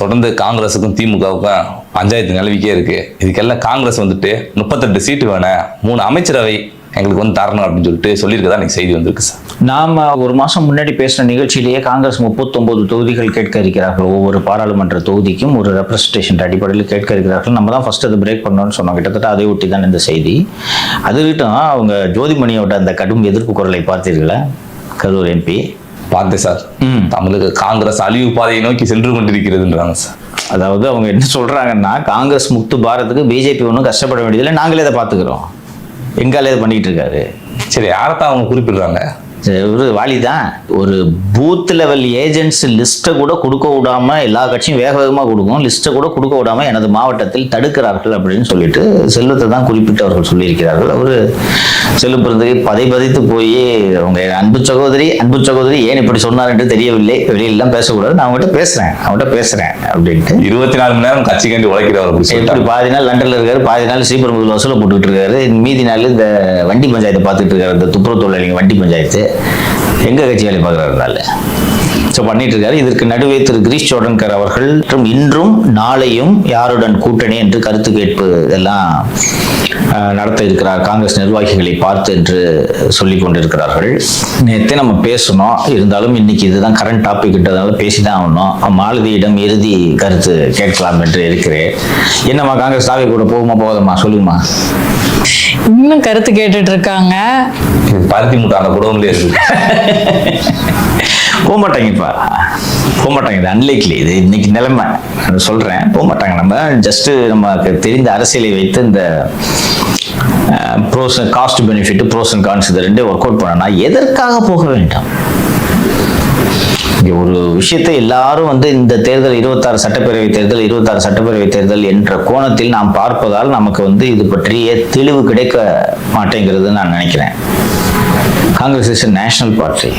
தொடர்ந்து காங்கிரஸுக்கும் திமுகவுக்கும் பஞ்சாயத்து நிலவிக்கே இருக்கு. இதுக்கெல்லாம் காங்கிரஸ் வந்துட்டு முப்பத்தெட்டு சீட்டு வேணும் மூணு அமைச்சரவை எங்களுக்கு வந்து தரணும் அப்படின்னு சொல்லிட்டு சொல்லியிருக்கதா எனக்கு செய்தி வந்திருக்கு சார். நாம ஒரு மாசம் முன்னாடி பேசின நிகழ்ச்சியிலேயே காங்கிரஸ் 39 தொகுதிகள் கேட்க இருக்கிறார்கள். ஒவ்வொரு பாராளுமன்ற தொகுதிக்கும் ஒரு ரெப்ரஸன்டேஷன் அடிப்படையில் கேட்க இருக்கிறார்கள். நம்ம தான் ஃபர்ஸ்ட் அதை பிரேக் பண்ணோம்னு சொன்னோம். கிட்டத்தட்ட அதை ஒட்டி தான் இந்த செய்தி. அது அவங்க ஜோதிமணியோட அந்த கடும் எதிர்ப்பு குரலை பார்த்தீர்களா? கரூர் எம்பி பார்த்தேன் சார். தமிழுக்கு காங்கிரஸ் அழிவு பாதையை நோக்கி சென்று கொண்டிருக்கிறதுன்றாங்க சார். அதாவது அவங்க என்ன சொல்றாங்கன்னா காங்கிரஸ் முக்து பாரத்துக்கு பிஜேபி ஒன்றும் கஷ்டப்பட வேண்டியதில்லை நாங்களே அதை பார்த்துக்கிறோம். எங்காலே இதை பண்ணிட்டு இருக்காரு. சரி யாரைத்தான் அவங்க குறிப்பிடுறாங்க? ஒரு வாலி தான் ஒரு பூத் லெவல் ஏஜென்ட்ஸ் லிஸ்ட்டை கூட கொடுக்க விடாம எல்லா கட்சியும் வேக வேகமாக கொடுக்கும். லிஸ்ட்டை கூட கொடுக்க விடாம எனது மாவட்டத்தில் தடுக்கிறார்கள் அப்படின்னு சொல்லிட்டு செல்வத்தை தான் குறிப்பிட்டு அவர்கள் சொல்லியிருக்கிறார்கள். அவர் செல்வ பிறந்தகை பதை பதித்து போய் அவங்க அன்பு சகோதரி அன்பு சகோதரி ஏன் இப்படி சொன்னார் என்று தெரியவில்லை. வெளியிலாம் பேசக்கூடாது. நான் அவங்ககிட்ட பேசுறேன். அவங்ககிட்ட பேசுறேன். அப்படின்ட்டு. இருபத்தி நாலு மணி நேரம் கட்சிக்காண்டி உழைக்கிறவர் அப்படி எப்படி சொல்லிட்டாங்க பாதி நாள் லண்டன்ல இருக்காரு பாதி நாள் ஸ்ரீபெரும்புதூர் வசூல போட்டுக்கிட்டு இருக்காரு. மீதி நாள் இந்த வண்டி பஞ்சாயத்தை பார்த்துட்டு இருக்காரு. இந்த துப்புரவு தொழிலாளிங்க வண்டி பஞ்சாயத்து. எங்கள் கட்சி வேலை பார்க்குறாருனால பண்ணிட்டு இருக்காரு இதற்கு நடுவே திரு கிரீஷ் சோடன்கர் அவர்கள் மற்றும் இன்றும் நாளையும் யாருடன் கூட்டணி என்று கருத்து கேட்பு எல்லாம் அஹ், நடத்த இருக்கிறார் காங்கிரஸ் நிர்வாகிகளை பார்த்து என்று சொல்லிக் கொண்டிருக்கிறார்கள். நேற்றே நம்ம பேசணும் இருந்தாலும் இன்னைக்கு இதுதான் கரண்ட் டாபிக்ன்றதால பேசிதான் ஆகணும். மாலதியிடம் இறுதி கருத்து கேட்கலாம் என்று இருக்கிறேன். என்னம்மா காங்கிரஸ் தாவை கூட போகுமா போகாதம்மா? சொல்லுங்கம்மா. இன்னும் கருத்து கேட்டுட்டு இருக்காங்க பருத்தி மூட்டை அந்த குடவுங்களே இருக்கு போக மாட்டாங்கப்பா போக மாட்டாங்க இது அன்லைக்லி இது இன்னைக்கு நிலைமை. நான் சொல்றேன் போக மாட்டாங்க நம்ம ஜஸ்ட் நமக்கு தெரிந்த அரசியலை வைத்து இந்த pros cost benefit pros and cons இது ரெண்டே ஒர்க் அவுட் பண்ணனா எதற்காக போக வேண்டாம்? ஒரு விஷயத்தை எல்லாரும் வந்து இந்த தேர்தல் இருபத்தாறு சட்டப்பேரவை தேர்தல் இருபத்தாறு சட்டப்பேரவை தேர்தல் என்ற கோணத்தில் நாம் பார்ப்பதால் நமக்கு வந்து இது பற்றிய தெளிவு கிடைக்க மாட்டேங்கிறது நான் நினைக்கிறேன். Congress is national party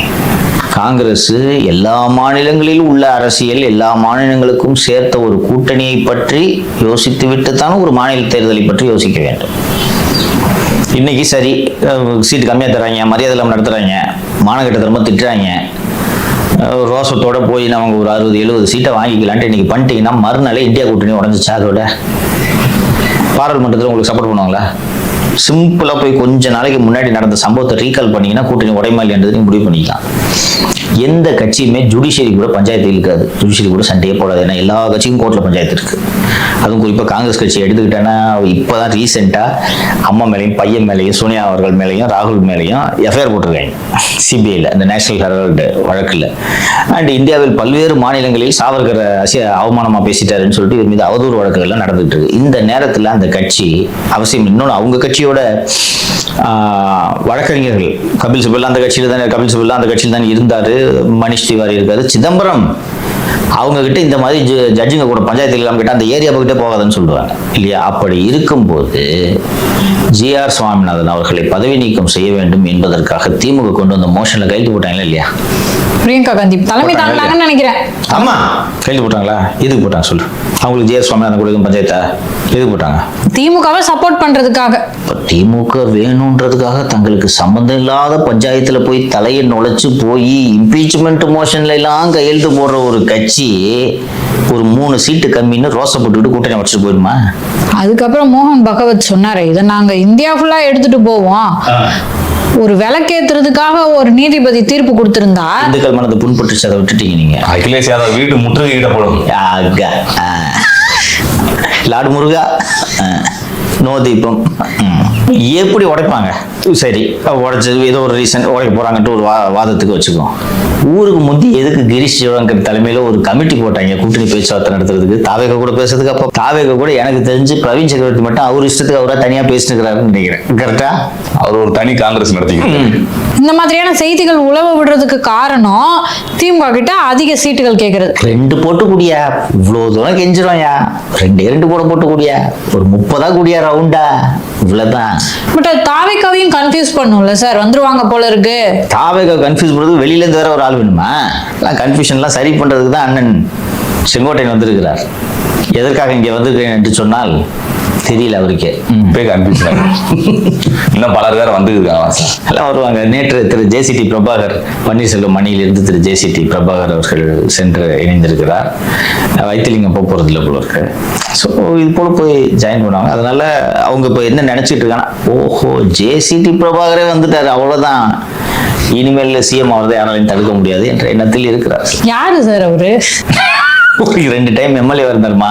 Congress எல்லா மாநிலங்களிலும் உள்ள அரசியல் எல்லா மாநிலங்களுக்கும் சேர்த்த ஒரு கூட்டணியை பற்றி யோசித்து விட்டு தான் ஒரு மாநில தேர்தலை பற்றி யோசிக்க வேண்டும். இன்னைக்கு சரி சீட்டு கம்மியாக தர்றாங்க மரியாதை இல்லாமல் நடத்துகிறாங்க மானகட்ட திரும்ப திட்டுறாங்க. ரோசத்தோட போய் நம்ம ஒரு அறுபது எழுபது சீட்டை வாங்கிக்கலான்ட்டு இன்னைக்கு பண்ணிட்டீங்கன்னா மறுநாளே இந்தியா கூட்டணி உடஞ்சிச்சா அதோட? பாராளுமன்றத்தில் உங்களுக்கு சப்போர்ட் பண்ணுவாங்களா? சிம்பிளாக போய் கொஞ்ச நாளைக்கு முன்னாடி நடந்த சம்பவத்தை ரீகால் பண்ணீங்கன்னா கூட்டணி உடைமா இல்லைன்றது நீங்க முடிவு பண்ணிக்கலாம். எந்த கட்சியுமே ஜுடிஷியரி கூட பஞ்சாயத்து இருக்காது. ஜுடிஷியரி கூட சண்டையே போடாது. ஏன்னா எல்லா கட்சியும் கோர்ட்டில் பஞ்சாயத்து இருக்கு. அதுவும் குறிப்பாக காங்கிரஸ் கட்சி எடுத்துக்கிட்டேன்னா இப்போ தான் ரீசெண்டாக அம்மா மேலேயும் பையன் மேலேயும் சோனியா அவர்கள் மேலேயும் ராகுல் மேலேயும் எஃப்ஐஆர் போட்டிருக்காங்க. சிபிஐயில் இந்த நேஷனல் ஹெரால்டு வழக்கில். அண்ட் இந்தியாவில் பல்வேறு மாநிலங்களில் சாவர்கர் அசிய அவமானமாக பேசிட்டாருன்னு சொல்லிட்டு இது மீது அவதூறு வழக்குகள்லாம் நடந்துகிட்டு இருக்கு. இந்த நேரத்தில் அந்த கட்சி அவசியம் இன்னொன்று அவங்க கட்சியோட வழக்கறிஞர்கள் கபில் சிபல் அந்த கட்சியில் தானே கபில் சிபல் அந்த கட்சியில் தான் இருந்தார் மணிஷ் திவாரி இருக்காரு சிதம்பரம் அவங்க கிட்ட இந்த மாதிரி ஜ- ஜட்ஜுங்க கூட பஞ்சாயத்து இல்லாம கிட்ட அந்த ஏரியா கிட்ட போகாதுன்னு சொல்லுவாங்க இல்லையா? அப்படி இருக்கும்போது ஜிஆர் சுவாமிநாதன் அவர்களை பதவி நீக்கம் செய்ய வேண்டும் என்பதற்காக திமுக கொண்டு வந்த மோஷன்ல கைது போட்டாங்களா இல்லையா? பிரியங்கா காந்தி தலைமை தாங்கினாங்கன்னு நினைக்கிறேன். ஆமா. கைது போட்டாங்களா? எதுக்கு போட்டாங்க சொல்லு. அவங்களுக்கு ஜிஆர் சுவாமிநாதன் கூட எதுவும் பஞ்சாயத்தா? எதுக்கு போட்டாங்க? திமுகவை சப்போர்ட் பண்றதுக்காக. திமுக வேணுன்றதுக்காக தங்களுக்கு சம்பந்தம் இல்லாத பஞ்சாயத்துல போய் தலையை நுழைச்சு போய் இம்பீச்மெண்ட் மோஷன்ல எல்லாம் கையெழுத்து போடுற ஒரு கட்சி ஒரு மூணு சீட்டு கம்மின்னு ரோசை போட்டுக்கிட்டு கூட்டணி வச்சுட்டு போயிடுமா அதுக்கப்புறம் மோகன் பகவத் சொன்னாரு இதை நாங்க இந்தியா ஃபுல்லா எடுத்துட்டு போவோம் ஒரு விளக்கேத்துறதுக்காக ஒரு நீதிபதி தீர்ப்பு கொடுத்திருந்தா இந்துக்கள் மனது புண்பட்டுச்சு அதை விட்டுட்டீங்க நீங்க அகிலேஷ் யாதவ் வீட்டு முற்றுகையிடப்படும். லார்டு முருகா ஆ. நோ தீபம் ம். எப்படி உடைப்பாங்க சரி உடைச்சது ஏதோ ஒரு ரீசன் உடைக்க போறாங்கன்ட்டு ஒரு வா வாதத்துக்கு வச்சுக்கோம் ஊருக்கு முந்தி எதுக்கு கிரீஷ் சிவங்கர் தலைமையில ஒரு கமிட்டி போட்டாங்க கூட்டணி பேச்சுவார்த்தை நடத்துறதுக்கு? தாவேக கூட பேசுறதுக்கு அப்போ தாவேக கூட எனக்கு தெரிஞ்சு பிரவீன் சக்கரவர்த்தி மட்டும் அவர் இஷ்டத்துக்கு அவரா தனியா பேசினுக்கிறாருன்னு நினைக்கிறேன். கரெக்டா அவர் ஒரு தனி காங்கிரஸ் நடத்திக்கிட்டு இந்த மாதிரியான செய்திகள் உழவ விடுறதுக்கு காரணம் திமுக கிட்ட அதிக சீட்டுகள் கேட்கறது ரெண்டு போட்டு குடியா? இவ்வளவு தூரம் கெஞ்சிரும்யா ரெண்டே ரெண்டு போட போட்டு குடியா? ஒரு முப்பதா குடியா ரவுண்டா இவ்வளவுதான். பட் தாவைக்காவையும் கன்ஃபியூஸ் பண்ணும்ல சார் வந்துருவாங்க போல இருக்கு. தாவேக கன்ஃபியூஸ் பண்ணுறது வெளியில இருந்து வேற ஒரு ஆள் வேணுமா? எல்லாம் கன்ஃபியூஷன்லாம் சரி பண்றதுக்கு தான் அண்ணன் செங்கோட்டையன் வந்திருக்கிறார். எதற்காக இங்கே வந்திருக்கிறேன் என்று சொன்னால் தெரியல அவருக்கே. போய் கன்ஃபியூஷன் இன்னும் பலர் வேற வந்து இருக்காங்களா சார் எல்லாம் வருவாங்க நேற்று திரு ஜேசிடி பிரபாகர் பன்னீர்செல்வம் மணியிலிருந்து திரு ஜேசிடி பிரபாகர் அவர்கள் சென்று இணைந்திருக்கிறார். வைத்திலிங்கம் போக போகிறது இல்லை போல இருக்கு. ஸோ இது போல போய் ஜாயின் பண்ணுவாங்க. அதனால அவங்க இப்போ என்ன நினைச்சிட்டு இருக்காங்கன்னா ஓஹோ ஜேசிடி பிரபாகரே வந்துட்டாரு அவ்வளவுதான். இனிமேல் சிஎம் ஆகிறதை யாராலையும் தடுக்க முடியாது என்ற எண்ணத்தில் இருக்கிறார். யாரு சார் அவரு? ரெண்டு டைம் எம்எல்ஏ இருந்தாருமா?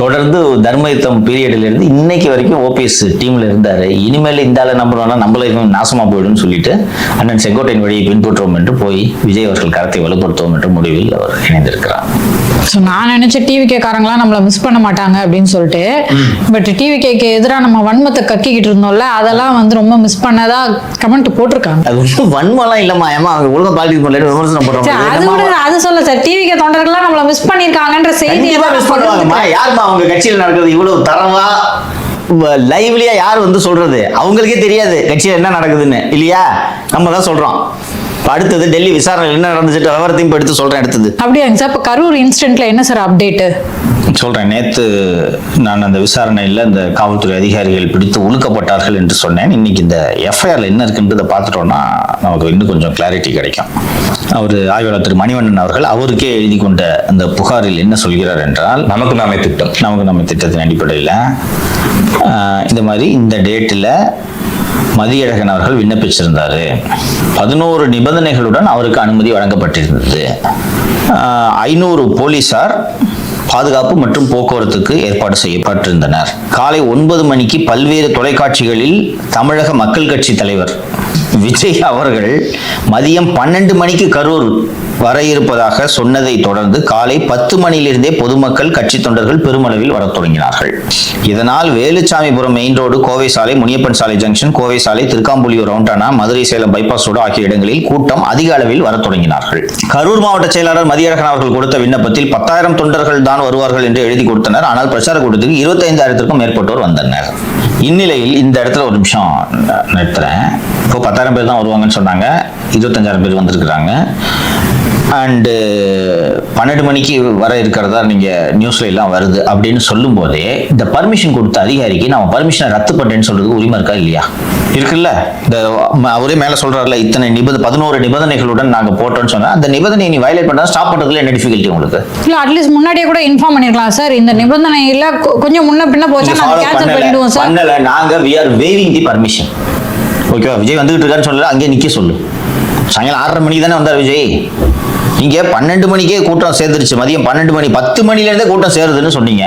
தொடர்ந்து தர்ம யுத்தம் பீரியட்ல இருந்து இன்னைக்கு வரைக்கும் ஓபிஎஸ் டீம்ல இருந்தாரு. இனிமேல் இந்த ஆளை நம்புறோம்னா நம்மள நாசமா போயிடும்னு சொல்லிட்டு அண்ணன் செங்கோட்டையின் வழியை பின்பற்றுவோம் என்று போய் விஜய் அவர்கள் கரத்தை வலுப்படுத்துவோம் என்ற முடிவில் அவர் இணைந்திருக்கிறார். ஸோ நான் நினைச்ச டிவி காரங்களாம் நம்மள மிஸ் பண்ண மாட்டாங்க அப்படின்னு சொல்லிட்டு பட் டிவி கேக்கு எதிராக நம்ம வன்மத்தை கக்கிக்கிட்டு இருந்தோம்ல அதெல்லாம் வந்து ரொம்ப மிஸ் பண்ணதா கமெண்ட் போட்டிருக்காங்க. அது ஒன்றும் வன்மலாம் இல்லம்மா. ஏமா அவங்க ஒழுங்கா பாலிடிக்ஸ் பண்ணல விமர்சனம் சரி, அது அது சொல்ல சார் டிவி கே தொண்டர்கள்லாம் நம்மள மிஸ் பண்ணிருக்காங்கன்ற செய்தி மிஸ் பண்ணுவாங்கம்மா. யாரும்மா அவங்க கட்சியில் நடக்கிறது? இவ்வளவு தரவா லைவ்லியா யார் வந்து சொல்றது? அவங்களுக்கே தெரியாது கட்சியில் என்ன நடக்குதுன்னு. இல்லையா? நம்ம தான் சொல்றோம். அடுத்தது டெல்லி விசாரணை என்ன நடந்துச்சு விவரத்தையும் இப்ப எடுத்து சொல்றேன் அடுத்தது. அப்படியாங்க சார் இப்போ கரூர் இன்சிடென்ட்ல என்ன சார் அப்டேட்டு சொல்றேன் நேத்து நான் அந்த விசாரணையில் இந்த காவல்துறை அதிகாரிகள் பிடித்து ஒழுக்கப்பட்டார்கள் என்று சொன்னேன். இன்னைக்கு இந்த எஃப்ஐஆர்ல என்ன இருக்குன்றதை பார்த்துட்டோம்னா நமக்கு இன்னும் கொஞ்சம் கிளாரிட்டி கிடைக்கும். அவர் ஆய்வாளர் திரு மணிவண்ணன் அவர்கள் அவருக்கே எழுதி கொண்ட அந்த புகாரில் என்ன சொல்கிறார் என்றால் நமக்கு நாமே திட்டம். நமக்கு நம்ம திட்டத்தின் அடிப்படையில் இந்த மாதிரி இந்த டேட்டில் மதியழகன் அவர்கள் விண்ணப்பிச்சிருந்தார். பதினோரு நிபந்தனைகளுடன் அவருக்கு அனுமதி வழங்கப்பட்டிருந்தது. ஐநூறு போலீசார் பாதுகாப்பு மற்றும் போக்குவரத்துக்கு ஏற்பாடு செய்யப்பட்டிருந்தனர். காலை ஒன்பது மணிக்கு பல்வேறு தொலைக்காட்சிகளில் தமிழக மக்கள் கட்சி தலைவர் விஜய் அவர்கள் மதியம் பன்னெண்டு மணிக்கு கரூர் வர இருப்பதாக சொன்னதை தொடர்ந்து காலை பத்து மணியிலிருந்தே பொதுமக்கள் கட்சி தொண்டர்கள் பெருமளவில் வரத் தொடங்கினார்கள். இதனால் வேலுச்சாமிபுரம் மெயின் ரோடு கோவை சாலை முனியப்பன் சாலை ஜங்ஷன் கோவை சாலை திருக்காம்புலியூர் ரவுண்டானா மதுரை சேலம் பைபாஸ் ரோடு ஆகிய இடங்களில் கூட்டம் அதிக அளவில் வரத் தொடங்கினார்கள். கரூர் மாவட்ட செயலாளர் மதியழகன் அவர்கள் கொடுத்த விண்ணப்பத்தில் பத்தாயிரம் தொண்டர்கள் தான் வருவார்கள் என்று எழுதி கொடுத்தனர். ஆனால் பிரச்சார கூட்டத்துக்கு இருபத்தைந்தாயிரத்திற்கும் மேற்பட்டோர் வந்தனர். இந்நிலையில் இந்த இடத்துல ஒரு நிமிஷம் நிறுத்துறேன். இப்போ பத்தாயிரம் பேர் தான் வருவாங்கன்னு சொன்னாங்க. இருபத்தஞ்சாயிரம் பேர் வந்திருக்கிறாங்க. அண்டு பன்னெண்டு மணிக்கு வர இருக்கிறதா நீங்க நியூஸ்ல எல்லாம் வருது அப்படின்னு சொல்லும் போதே இந்த பர்மிஷன் கொடுத்த அதிகாரிக்கு நம்ம பர்மிஷனை ரத்து பண்றேன்னு சொல்றதுக்கு உரிமை இருக்கா இல்லையா? இருக்குல்ல. இந்த அவரே மேல சொல்றாருல இத்தனை நிபந்த பதினோரு நிபந்தனைகளுடன் நாங்க போட்டோம்னு சொன்னா அந்த நிபந்தனையை நீ வயலேட் பண்ணா ஸ்டாப் பண்றதுல என்ன டிஃபிகல்ட்டி உங்களுக்கு? இல்ல அட்லீஸ்ட் முன்னாடியே கூட இன்ஃபார்ம் பண்ணிருக்கலாம் சார் இந்த நிபந்தனையில கொ- கொஞ்சம் முன்ன பின்ன போச்சா நீங்க நாங்க follow கேன்சல் பண்ணிடுவோம் சார் பண்ணல. நாங்க we are waiving the permission ஓகேவா விஜய் வந்துகிட்டு இருக்காருன்னு சொல்லல அங்கேயே நிக்க சொல்லு. சாயங்காலம் ஆறரை மணிக்கு தானே வந்தார் விஜய்? நீங்க பன்னெண்டு மணிக்கே கூட்டம் சேர்ந்துருச்சு. மதியம் பன்னெண்டு மணி பத்து மணில இருந்தே கூட்டம் சேருதுன்னு சொன்னீங்க.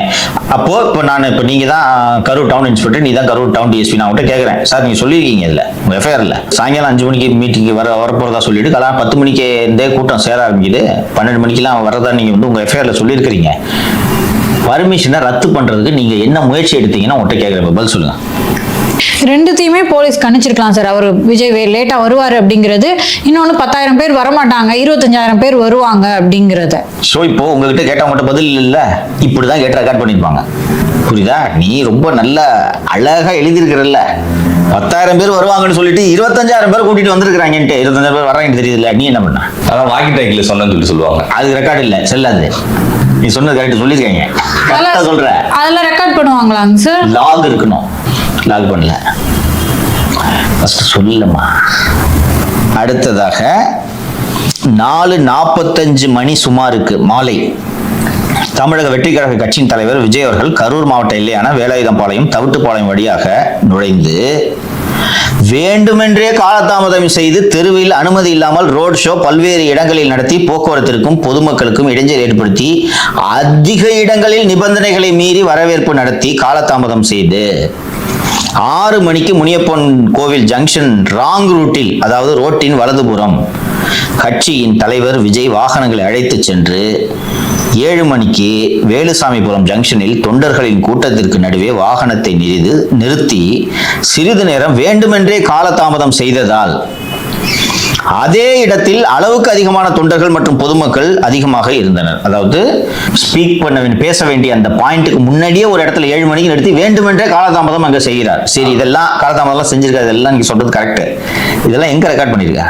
அப்போ இப்போ நான் இப்போ நீங்க தான் கரூர் டவுன் இன்ஸ்பெக்டர் நீ தான் கரூர் டவுன் டிஎஸ்பி நான் உங்கள்கிட்ட கேட்குறேன் சார் நீங்க சொல்லியிருக்கீங்க இதுல உங்க எஃப்ஐஆர்ல சாயங்காலம் அஞ்சு மணிக்கு மீட்டிங் வர வரப்போறதா சொல்லிட்டு கலாம் பத்து மணிக்கே இருந்தே கூட்டம் சேர ஆரம்பிக்குது. பன்னெண்டு மணிக்கெல்லாம் வரதா நீங்க வந்து உங்க எஃப்ஐஆர்ல சொல்லியிருக்கிறீங்க பர்மிஷனை ரத்து பண்றதுக்கு நீங்க என்ன முயற்சி எடுத்தீங்கன்னா உங்கள்கிட்ட கேட்குறேன் பதில் சொல்லுங்க. ரெண்டுத்தையுமே போலீஸ் கணிச்சிருக்கலாம் சார். அவர் விஜய் லேட்டா வருவாரு அப்படிங்கிறது. இன்னொன்னு பத்தாயிரம் பேர் வரமாட்டாங்க. இருபத்தஞ்சாயிரம் பேர் வருவாங்க அப்படிங்கறத. ஸோ இப்போ உங்ககிட்ட கேட்டவங்ககிட்ட பதில் இல்லைல்ல இப்படி தான் கேட்டு ரெக்கார்ட் பண்ணியிருப்பாங்க. புரியுதா? நீ ரொம்ப நல்ல அழகா எழுதியிருக்கிறல்ல. பத்தாயிரம் பேர் வருவாங்கன்னு சொல்லிட்டு இருபத்தஞ்சாயிரம் பேர் கூட்டிட்டு வந்திருக்கிறாங்கன்ட்டு இருபத்தஞ்சாயிரம் பேர் வராங்கன்னு தெரியுதுல்ல. நீ என்ன பண்ண? அதான் வாக்கி டாக்கில் சொன்னேன்னு சொல்லி சொல்லுவாங்க. அதுக்கு ரெக்கார்டு இல்லை. செல்லாது. நீ சொன்னது கரெக்ட் சொல்லியிருக்காங்க. கரெக்டாக சொல்ற. அதெல்லாம் ரெக்கார்ட் பண்ணுவாங்களாங்க சார்? லாக் இருக்கணும். லாக் பண்ணல. ஃபர்ஸ்ட் சொல்லுமா. அடுத்ததாக நாலு நாற்பத்தஞ்சு மணி சுமாருக்கு மாலை. தமிழக வெற்றிக்கழக கட்சியின் தலைவர் விஜய் அவர்கள் கரூர் மாவட்ட எல்லையான வேலாயுதம்பாளையம் தவிட்டுப்பாளையம் வழியாக நுழைந்து வேண்டுமென்றே காலதாமதம் செய்து தெருவில் அனுமதி இல்லாமல் ரோட் ஷோ பல்வேறு இடங்களில் நடத்தி போக்குவரத்திற்கும் பொதுமக்களுக்கும் இடைஞ்சல் ஏற்படுத்தி அதிக இடங்களில் நிபந்தனைகளை மீறி வரவேற்பு நடத்தி காலதாமதம் செய்து ஆறு மணிக்கு முனியப்பன் கோவில் ஜங்ஷன் ராங் ரூட்டில் அதாவது ரோட்டின் வலதுபுறம் கட்சியின் தலைவர் விஜய் வாகனங்களை அழைத்துச் சென்று ஏழு மணிக்கு வேலுசாமிபுரம் ஜங்ஷனில் தொண்டர்களின் கூட்டத்திற்கு நடுவே வாகனத்தை நிறுது நிறுத்தி சிறிது நேரம் வேண்டுமென்றே காலதாமதம் செய்ததால் அதே இடத்தில் அளவுக்கு அதிகமான தொண்டர்கள் மற்றும் பொதுமக்கள் அதிகமாக இருந்தனர். அதாவது ஸ்பீக் பண்ண பேச வேண்டிய அந்த பாயிண்ட்டுக்கு முன்னாடியே ஒரு இடத்துல ஏழு மணிக்கு நிறுத்தி வேண்டுமென்றே காலதாமதம் அங்கே செய்கிறார். சரி இதெல்லாம் காலதாமதம்லாம் செஞ்சிருக்காரு இதெல்லாம் நீங்க சொல்றது கரெக்ட் இதெல்லாம் எங்க ரெக்கார்ட் பண்ணிருக்க?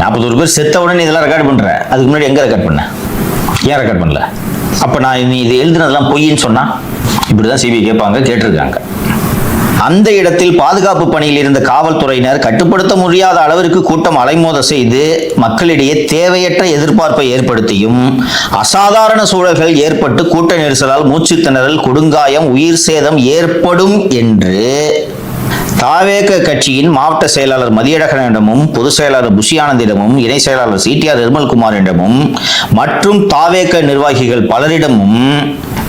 நாற்பத்தொரு பேர் செத்த உடனே இதெல்லாம் ரெக்கார்ட் பண்ற. அதுக்கு முன்னாடி எங்க ரெக்கார்ட் பண்ண? ஏன் ரெக்கார்ட் பண்ணல? அப்ப நான் நீ இது எழுதுனதெல்லாம் பொய்ன்னு சொன்னா இப்படிதான் சிபிஐ கேட்பாங்க கேட்டிருக்காங்க. அந்த இடத்தில் பாதுகாப்பு பணியில் இருந்த காவல்துறையினர் கட்டுப்படுத்த முடியாத அளவிற்கு கூட்டம் அலைமோத செய்து மக்களிடையே தேவையற்ற எதிர்பார்ப்பை ஏற்படுத்தியும் அசாதாரண சூழல்கள் ஏற்பட்டு கூட்ட நெரிசலால் மூச்சு திணறல் கொடுங்காயம் உயிர் சேதம் ஏற்படும் என்று தாவேக கட்சியின் மாவட்ட செயலாளர் மதியழகனிடமும் பொதுச் செயலாளர் புஷியானந்திடமும் இணை செயலாளர் சிடிஆர் நிர்மல்குமாரிடமும் மற்றும் தாவேக நிர்வாகிகள் பலரிடமும்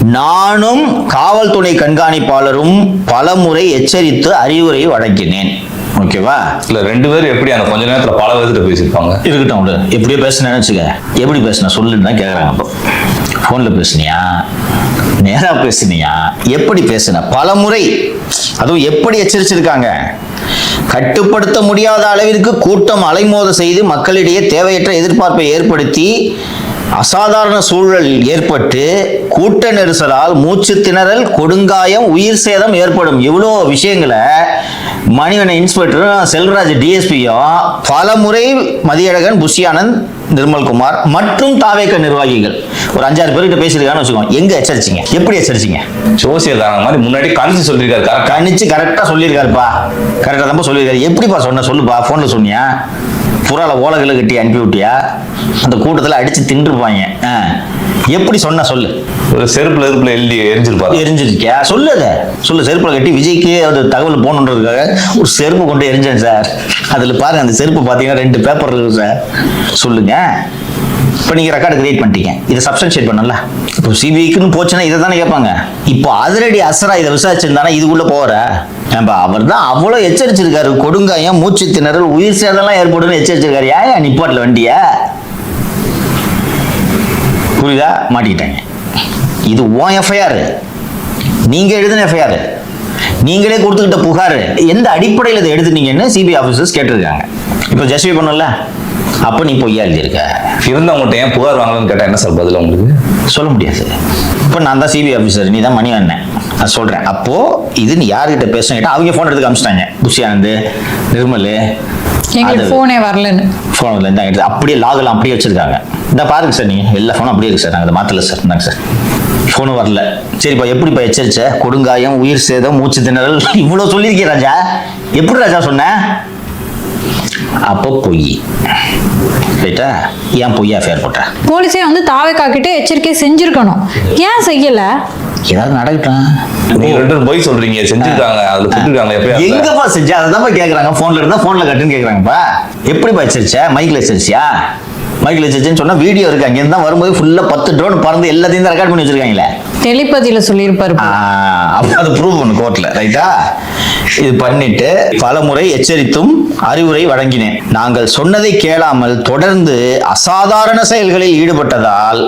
நானும் காவல்துறை கண்காணிப்பாளரும் பலமுறை எச்சரித்து அறிவுரை வழங்கினேன். ஓகேவா? இல்ல ரெண்டு பேரும் எப்படி அந்த கொஞ்ச நேரத்துல பல விதத்துல பேசியிருப்பாங்க? இருக்கட்டும் விடு. எப்படியோ பேசுனேன்னு நினச்சிக்க எப்படி பேசுன? சொல்லுன்னு தான் கேட்குறாங்க இப்போ ஃபோனில் பேசுனியா? நேரா பேசினியா? எப்படி பேசுன? பல முறை. அதுவும் எப்படி எச்சரிச்சிருக்காங்க? கட்டுப்படுத்த முடியாத அளவிற்கு கூட்டம் அலைமோத செய்து மக்களிடையே தேவையற்ற எதிர்பார்ப்பை ஏற்படுத்தி அசாதாரண சூழல் ஏற்பட்டு கூட்ட நெரிசலால் மூச்சு திணறல் கொடுங்காயம் உயிர் சேதம் ஏற்படும். இவ்வளோ விஷயங்களை மணிவன இன்ஸ்பெக்டரும் செல்வராஜ் டிஎஸ்பியும் பல முறை மதியழகன் புஷியானந்த் நிர்மல்குமார் மற்றும் தாவேக்க நிர்வாகிகள். ஒரு அஞ்சாறு பேர்கிட்ட பேசியிருக்கான்னு வச்சுக்கோங்க. எங்க எச்சரிச்சிங்க? எப்படி எச்சரிச்சிங்க? ஜோசியக்காரங்க மாதிரி முன்னாடி கணிச்சு சொல்லியிருக்காரு. கணிச்சு கரெக்டா சொல்லியிருக்காருப்பா. கரெக்டா தான் சொல்லியிருக்காரு. எப்படிப்பா சொன்ன? சொல்லுப்பா. போன்ல சொன்னியா? புறால ஓலகளை கட்டி அனுப்பி விட்டியா? அந்த கூட்டத்துல அடிச்சு தின்றுப்பாங்க. ஆ. எப்படி சொன்ன சொல்லு. ஒரு செருப்புல எருப்புல எழுதி எரிஞ்சிருப்பாரு? எரிஞ்சிருக்கியா? சொல்லு அதை. சொல்லு செருப்புல கட்டி விஜய்க்கு அது தகவல் போகணுன்றதுக்காக ஒரு செருப்பு கொண்டு எரிஞ்சேன் சார். அதில் பாருங்க அந்த செருப்பு பார்த்தீங்கன்னா ரெண்டு பேப்பர் இருக்கு சார். சொல்லுங்க. இப்போ நீங்கள் ரெக்கார்டு கிரியேட் பண்ணிட்டீங்க. இதை சப்ஸ்டன்ஷியேட் பண்ணல. இப்போ சிபிஐக்குன்னு போச்சுன்னா இதை தானே கேட்பாங்க. இப்போ அதிரடி அசரா இதை விசாரிச்சிருந்தானா இதுக்குள்ளே போகிற ஏன்பா அவர் தான் அவ்வளோ எச்சரிச்சிருக்காரு. கொடுங்காயம் மூச்சு திணறல் உயிர் சேதம்லாம் ஏற்படும்னு எச்சரிச்சிருக்காரு. ஏன் நிப்பாட்டில் வண்டியை? புரியுதா? மாட்டிக்கிட்டாங்க. இது ஓ எஃப்ஐஆர் நீங்கள் எழுதின எஃப்ஐஆர் நீங்களே கொடுத்துக்கிட்ட புகார். எந்த அடிப்படையில் இதை எடுத்துனீங்கன்னு சிபிஐ ஆஃபீஸர்ஸ் கேட்டிருக்காங்க. இப்போ ஜஸ்டிஃபை பண்ணல அப்போ நீ பொய்யா எழுதியிருக்க? இருந்தவங்ககிட்ட ஏன் புகார் வாங்கலன்னு கேட்டா என்ன சார் பதில் உங்களுக்கு? சொல்ல முடியாது இப்போ நான் தான் சிபிஐ ஆஃபீஸர் நீ தான் மணி அண்ணன். நான் சொல்கிறேன் அப்போது இது நீ யார்கிட்ட பேசுன கேட்டால் அவங்க ஃபோன் எடுத்து காமிச்சிட்டாங்க. புஷி ஆனந்த் நிர்மல் போனே வரலன்னு. ஃபோனில் இருந்தா எடுத்து அப்படியே லாகெல்லாம் அப்படியே வச்சிருக்காங்க. இந்த பாருங்க சார் நீங்கள் எல்லா ஃபோனும் அப்படியே இருக்கு சார். நாங்கள் அதை மாற்றல சார். இந்தாங்க சார். ஃபோனும் வரல. சரிப்பா எப்படிப்பா எச்சரிச்ச? கொடுங்காயம் உயிர் சேதம் மூச்சு திணறல். இவ்வளோ சொல்லியிருக்கே ராஜா. எப்படி ராஜா சொன்ன? அப்போ பொய். ரைட்டா? ஏன் பொய்யா ஃபேர் போட்ட? போலீஸே வந்து தாவேக்கா கிட்ட எச்சரிக்கை செஞ்சிருக்கணும். ஏன் செய்யல? ஏதாவது நடக்கட்டும். நீங்க ரெண்டு போய் சொல்றீங்க. செஞ்சிருக்காங்க. அதுல சொல்லிருக்காங்க எப்பயா? எங்கப்பா செஞ்சா? அதை தான் கேட்குறாங்க ஃபோனில் இருந்தால் ஃபோனில் கட்டுன்னு கேட்குறாங்கப்பா எப்படிப்பா எச்சரிச்சா? மைக்கில் எச்சரிச்சியா? மைக்கில் எச்சரிச்சேன்னு சொன்னால் வீடியோ இருக்கு. அங்கேருந்து தான் வரும்போது ஃபுல்லாக பத்து ட்ரோன் பறந்து எல்லாத்தையும் தான் ரெக்கார்ட் பண்ணி வச்சிருக்காங்களே. டெலிபதியில சொல்லியிருப்பாரு. அப்ப அது ப்ரூவ் பண்ணு கோர்ட்ல ரைட்டா? இது பண்ணிட்டு பலமுறை எச்சரித்தும் அறிவுரை வழங்கினேன். நாங்கள் சொன்னதை கேளாமல் தொடர்ந்து அசாதாரண செயல்களில் ஈடுபட்டதால்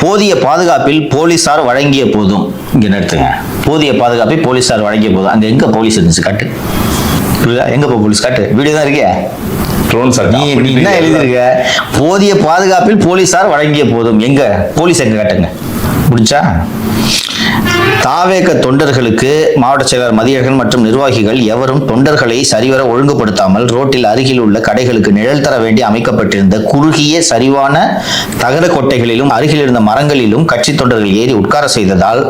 போதிய பாதுகாப்பில் போலீசார் வழங்கிய போதும். இங்க நிறுத்துங்க. போதிய பாதுகாப்பை போலீசார் வழங்கிய போதும். அங்க எங்க போலீஸ் இருந்துச்சு? காட்டு. புரியுதா? எங்க போ போலீஸ்? காட்டு. வீடியோ தான் இருக்கே. ட்ரோன் சார் நீ நீ என்ன எழுதிருக்க போதிய பாதுகாப்பில் போலீசார் வழங்கிய போதும். எங்க? போலீஸ் எங்க? காட்டுங்க. முடிச்சா தாவேக தொண்டர்களுக்கு மாவட்ட செயலர் மதியழகன் மற்றும் நிர்வாகிகள் எவரும் தொண்டர்களை சரிவர ஒழுங்குபடுத்தாமல் ரோட்டில் அருகில் உள்ள கடைகளுக்கு நிழல் தர வேண்டி அமைக்கப்பட்டிருந்த குறுகிய சரிவான தகர கொட்டைகளிலும் அருகில் இருந்த மரங்களிலும் கட்சி தொண்டர்கள் ஏறி உட்கார செய்ததால்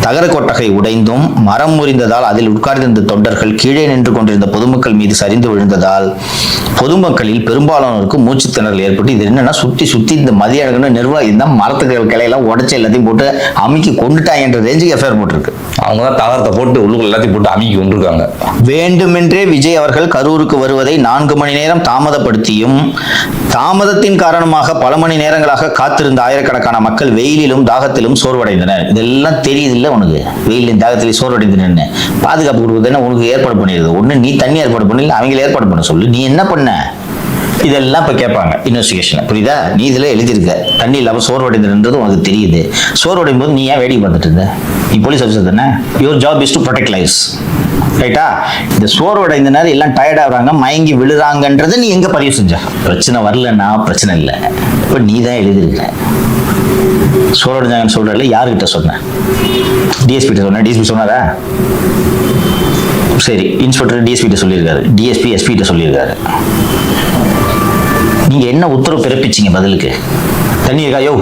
தகர கொட்டகை உடைந்தும் மரம் முறிந்ததால் அதில் உட்கார்ந்திருந்த தொண்டர்கள் கீழே நின்று கொண்டிருந்த பொதுமக்கள் மீது சரிந்து விழுந்ததால் பொதுமக்களில் பெரும்பாலானோருக்கு மூச்சு திணறல் ஏற்பட்டு இது என்னன்னா சுத்தி சுத்தி இந்த மதிய நிர்வாகி தான் மரத்துக்கு கிளையெல்லாம் உடச்சி எல்லாத்தையும் போட்டு அமுக்கி கொண்டுட்டாங்கன்ற ரேஞ்சுக்கு எஃப்ஐஆர் போட்டிருக்கு. அவங்க தான் தகரத்தை போட்டு உள்ளுக்குள்ள எல்லாத்தையும் போட்டு அமைக்கி கொண்டிருக்காங்க. வேண்டுமென்றே விஜய் அவர்கள் கரூருக்கு வருவதை நான்கு மணி நேரம் தாமதப்படுத்தியும் தாமதத்தின் காரணமாக பல மணி நேரங்களாக காத்திருந்த ஆயிரக்கணக்கான மக்கள் வெயிலிலும் தாகத்திலும் சோர்வடைந்தனர். இதெல்லாம் தெரியுது இல்லை உனக்கு? வெயிலின் தாகத்திலும் சோர்வடைந்தனன்னு. பாதுகாப்பு கொடுக்குறதுன்னு உனக்கு ஏற்பாடு பண்ணிடுது ஒண்ணு நீ தண்ணி ஏற்பாடு பண்ணல அவங்கள ஏற்பாடு பண்ண சொல்லு. நீ என்ன பண்ண? இதெல்லாம் இப்போ கேட்பாங்க இன்வெஸ்டிகேஷன் புரியுதா? நீ இதில் எழுதியிருக்க. தண்ணி இல்லாமல் சோர்வடைந்ததுன்றது உனக்கு தெரியுது. சோர்வடையும் போது நீ ஏன் வேடிக்கை பார்த்துட்டு இருந்த? நீ போலீஸ் ஆஃபீஸர் தானே? Your job is to protect lives ரைட்டா இந்த சோர்வடைந்த நேரம் எல்லாம் டயர்ட் ஆகுறாங்க மயங்கி விழுறாங்கன்றது நீ எங்கே பதிவு செஞ்ச? பிரச்சனை வரலன்னா பிரச்சனை இல்லை. இப்போ நீ தான் எழுதியிருக்க. சோர்வடைஞ்சாங்கன்னு சொல்கிறல யாருக்கிட்ட சொன்ன? டிஎஸ்பி சொன்ன? டிஎஸ்பி சொன்னாரா? சரி இன்ஸ்பெக்டர் டிஎஸ்பி கிட்ட சொல்லியிருக்காரு. டிஎஸ்பி எஸ்பி கிட்ட சொல்லியிருக்காரு. நீங்க என்ன உத்தரவு பிறப்பிச்சீங்க பதிலுக்கு? தண்ணி இருக்கா? யோ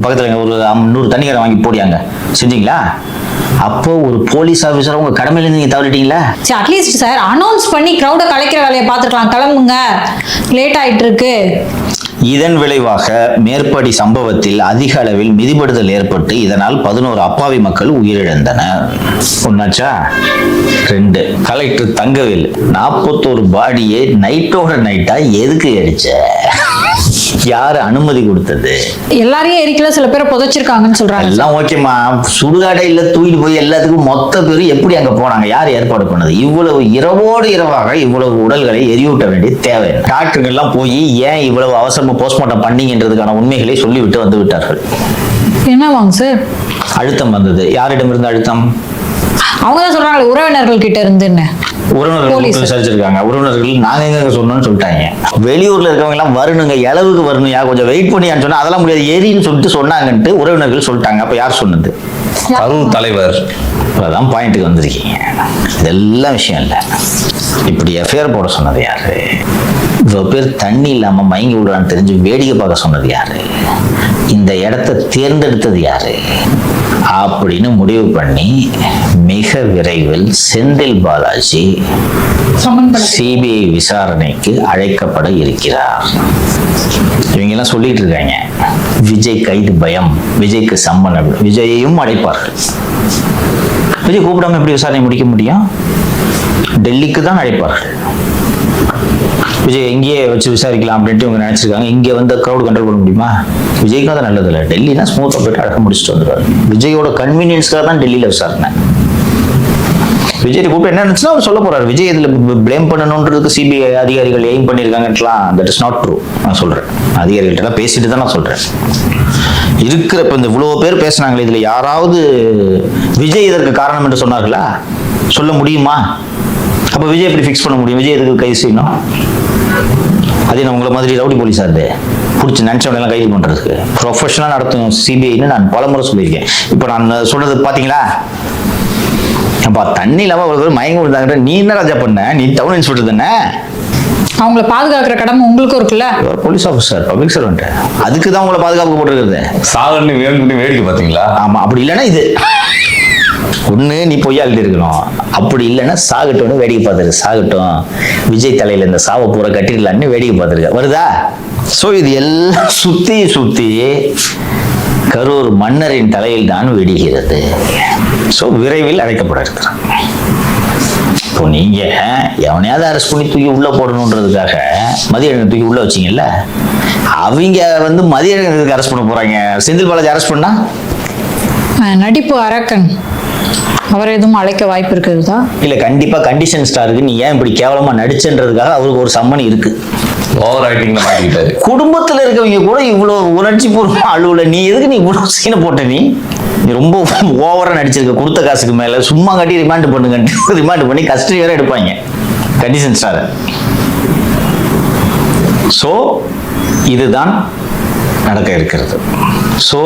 பக்கத்தில் ஒரு நூறு தண்ணிக்கார வாங்கி போடியாங்க. செஞ்சீங்களா? அப்போ ஒரு போலீஸ் ஆஃபீஸர் உங்க கடமையிலேருந்து நீங்க தவறிட்டீங்களா? சரி அட்லீஸ்ட் சார் அனௌன்ஸ் பண்ணி க்ரௌடை கலைக்கிற வேலையை பார்த்துக்கலாம் கிளம்புங்க. லேட் ஆயிட்டு இருக்கு இதன் விளைவாக மேற்படி சம்பவத்தில் அதிக அளவில் மிதிபடுதல் ஏற்பட்டு இதனால் பதினோரு அப்பாவி மக்கள் உயிரிழந்தனர் ஒன்னாச்சா ரெண்டு. கலெக்டர் தங்கவேல் நாற்பத்தோரு பாடியை நைட்டோட நைட்டா எதுக்கு அடிச்ச யாரு அனுமதி கொடுத்தது? எல்லாரையும் எரிக்கல சில பேரை புதைச்சிருக்காங்கன்னு சொல்றாங்க. எல்லாம் ஓகேம்மா சுடுகாடையில் தூக்கிட்டு போய் எல்லாத்துக்கும் மொத்த பேர் எப்படி அங்க போனாங்க? யார் ஏற்பாடு பண்ணது? இவ்வளவு இரவோடு இரவாக இவ்வளவு உடல்களை எரியூட்ட வேண்டிய தேவை. டாக்டர்கள் எல்லாம் போய் ஏன் இவ்வளவு அவசரமா போஸ்ட்மார்ட்டம் பண்ணீங்கன்றதுக்கான உண்மைகளை சொல்லிவிட்டு வந்து விட்டார்கள்? என்னவாங்க சார் அழுத்தம் வந்தது. யாரிடம் இருந்து அழுத்தம்? அவங்க தான் சொல்றாங்களே உறவினர்கள் கிட்ட இருந்துன்னு. உறவினர்கள் விசாரிச்சிருக்காங்க உறவினர்கள் நாங்க எங்க சொன்னோம்னு சொல்லிட்டாங்க. வெளியூர்ல இருக்கவங்க எல்லாம் வரணுங்க இளவுக்கு வரணும்யா கொஞ்சம் வெயிட் பண்ணியான்னு சொன்னா அதெல்லாம் முடியாது. எரின்னு சொல்லிட்டு சொன்னாங்கன்ட்டு உறவினர்கள் சொல்லிட்டாங்க. அப்ப யார் சொன்னது? கரூர் தலைவர். அதான் பாயிண்ட்டுக்கு வந்திருக்கீங்க. இதெல்லாம் விஷயம் இல்லை. இப்படி எஃப்ஐஆர் போட சொன்னது யாரு? இவ்வளோ பேர் தண்ணி இல்லாமல் மயங்கி விடுறான்னு தெரிஞ்சு வேடிக்கை பார்க்க சொன்னது யாரு? இந்த இடத்த தேர்ந்தெடுத்தது யாரு? அப்படின்னு முடிவு பண்ணி மிக விரைவில் செந்தில் பாலாஜி சிபிஐ விசாரணைக்கு அழைக்கப்பட இருக்கிறார். இவங்கெல்லாம் சொல்லிட்டு இருக்காங்க. விஜய் கைது பயம் விஜய்க்கு சம்மன் விஜயையும் அழைப்பார்கள். விஜய் கூப்பிடாம எப்படி விசாரணை முடிக்க முடியும்? டெல்லிக்கு தான் அழைப்பார்கள். விஜய் எங்கேயே வச்சு விசாரிக்கலாம் அப்படின்ட்டு இவங்க நினைச்சிருக்காங்க. இங்கே வந்து க்ரௌட் கண்ட்ரோல் பண்ண முடியுமா? விஜய்க்காக தான் நல்லது இல்லை டெல்லினா ஸ்மூத்தாக போயிட்டு அடக்க முடிச்சுட்டு வந்துடுவார். விஜயோட கன்வீனியன்ஸ்க்காக தான் டெல்லியில் விசாரணை. விஜய் கூப்பிட்டு என்ன இருந்துச்சுன்னா அவர் சொல்ல போறாரு. விஜய் இதுல பிளேம் பண்ணணுன்றதுக்கு சிபிஐ அதிகாரிகள் எய்ம் பண்ணியிருக்காங்கலாம் தட் இஸ் நாட் ட்ரூ நான் சொல்றேன். அதிகாரிகள்ட்ட பேசிட்டு தான் நான் சொல்றேன். இருக்கிறப்ப இந்த இவ்வளவு பேர் பேசுனாங்களே இதுல யாராவது விஜய் இதற்கு காரணம் என்று சொன்னார்களா? சொல்ல முடியுமா? அப்ப விஜய் எப்படி ஃபிக்ஸ் பண்ண முடியும்? விஜய் எதுக்கு கைது செய்யணும்? அதே நான் உங்களை மாதிரி ரவுடி போலீஸா இருந்து பிடிச்சி நினச்சவனெல்லாம் கைது பண்ணுறதுக்கு ப்ரொஃபஷனலாக நடத்தும் சிபிஐன்னு நான் பலமுறை சொல்லியிருக்கேன். இப்போ நான் சொல்கிறது பார்த்தீங்களா அப்பா தண்ணி இல்லாம ஒரு மயங்க விழுந்தாங்க நீ என்ன ராஜா பண்ண? நீ டவுன் இன்ஸ்பெக்டர் தானே? அவங்கள பாதுகாக்கிற கடமை உங்களுக்கும் இருக்குல்ல? போலீஸ் ஆஃபீஸர் பப்ளிக் சர்வெண்ட் அதுக்கு தான் உங்களை பாதுகாப்பு போட்டுருக்குது சாகன்னு வேணும்னு வேடிக்கை பார்த்தீங்களா? ஆமா அப்படி இல்லைன்னா இது. ஒண்ணு நீ பொய்யா எழுதி இருக்கணும். அப்படி இல்லைன்னா சாகட்டும்னு வேடிக்கை பார்த்துருக்கு சாகட்டும். விஜய் தலையில இந்த சாவை பூரா கட்டிடலான்னு வேடிக்கை பார்த்துருக்க. வருதா? ஸோ இது எல்லாம் சுத்தி சுத்தி கரூர் மன்னரின் தலையில் தான் வெடிகிறது. ஸோ விரைவில் அழைக்கப்பட இருக்கிறான் இப்போ நீங்க எவனையாவது அரெஸ்ட் பண்ணி தூக்கி உள்ள போடணுன்றதுக்காக மதியழகன் தூக்கி உள்ள வச்சீங்கல்ல? அவங்க வந்து மதியழகனுக்கு அரெஸ்ட் பண்ண போறாங்க. செந்தில் பாலாஜி அரெஸ்ட் பண்ணா? நடிப்பு அரக்கன். அவரை எதுவும் அழைக்க வாய்ப்பு இருக்குதா? இல்ல கண்டிப்பா கண்டிஷன் ஸ்டாருக்கு நீ ஏன் இப்படி கேவலமா நடிச்சன்றதுக்காக அவருக்கு ஒரு சம்மன் இருக்கு. ஓவர் ரைட்டிங்ல மாட்டிக்கிட்டாரு. குடும்பத்துல இருக்கவங்க கூட இவ்வளவு உணர்ச்சி பூர்வமா அழுவல. நீ எதுக்கு நீ இவ்வளவு சீனை போட்ட நீ? நீ ரொம்ப ஓவரா நடிச்சிருக்க. கொடுத்த காசுக்கு மேல சும்மா கட்டி ரிமாண்ட் பண்ணுங்க ரிமாண்ட் பண்ணி கஸ்டடி வேற எடுப்பாங்க. கண்டிஷன் ஸ்டார் ஸோ இதுதான் நடக்க இருக்கிறது. ஸோ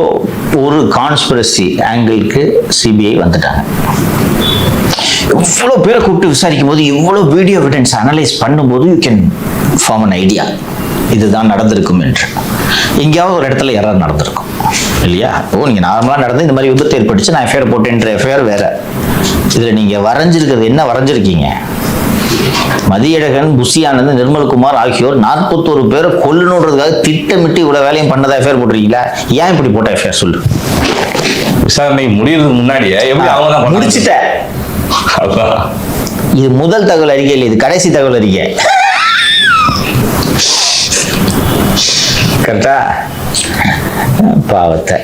ஒரு கான்ஸ்பிரசி ஆங்கிளுக்கு சிபிஐ வந்துட்டாங்க. இவ்வளோ பேரை கூப்பிட்டு விசாரிக்கும் போது இவ்வளோ வீடியோ எவிடன்ஸ் அனலைஸ் பண்ணும்போது you can form an idea இதுதான் நடந்திருக்கும் என்று. எங்கேயாவது ஒரு இடத்துல எரர் நடந்திருக்கும். இல்லையா? ஓ நீங்கள் நார்மலாக நடந்து இந்த மாதிரி விபத்து ஏற்பட்டுச்சு நான் எஃப்ஐஆர் போட்டேன்ற எஃப்ஐஆர் வேற. இதில் நீங்கள் வரைஞ்சிருக்கிறது என்ன வரைஞ்சிருக்கீங்க? மதியழகன் புஷி ஆனந்த் நிர்மல்குமார் ஆகியோர் நாற்பத்தோரு பேரை கொல்லணுன்றதுக்காக திட்டமிட்டு இவ்வளவு வேலையும் பண்ணதா எஃப்ஐஆர் போட்டிருக்கீங்களா? ஏன் இப்படி போட்ட எஃப்ஐஆர் சொல்லு. விசாரணை முடியறதுக்கு முன்னாடியே எப்படி அவங்க தான் பண்ணாங்க? முடிச்சிட்ட. அதான். இது முதல் தகவல் அறிக்கை இல்லை இது கடைசி தகவல் அறிக்கை. கரெக்டா? பாவத்தை.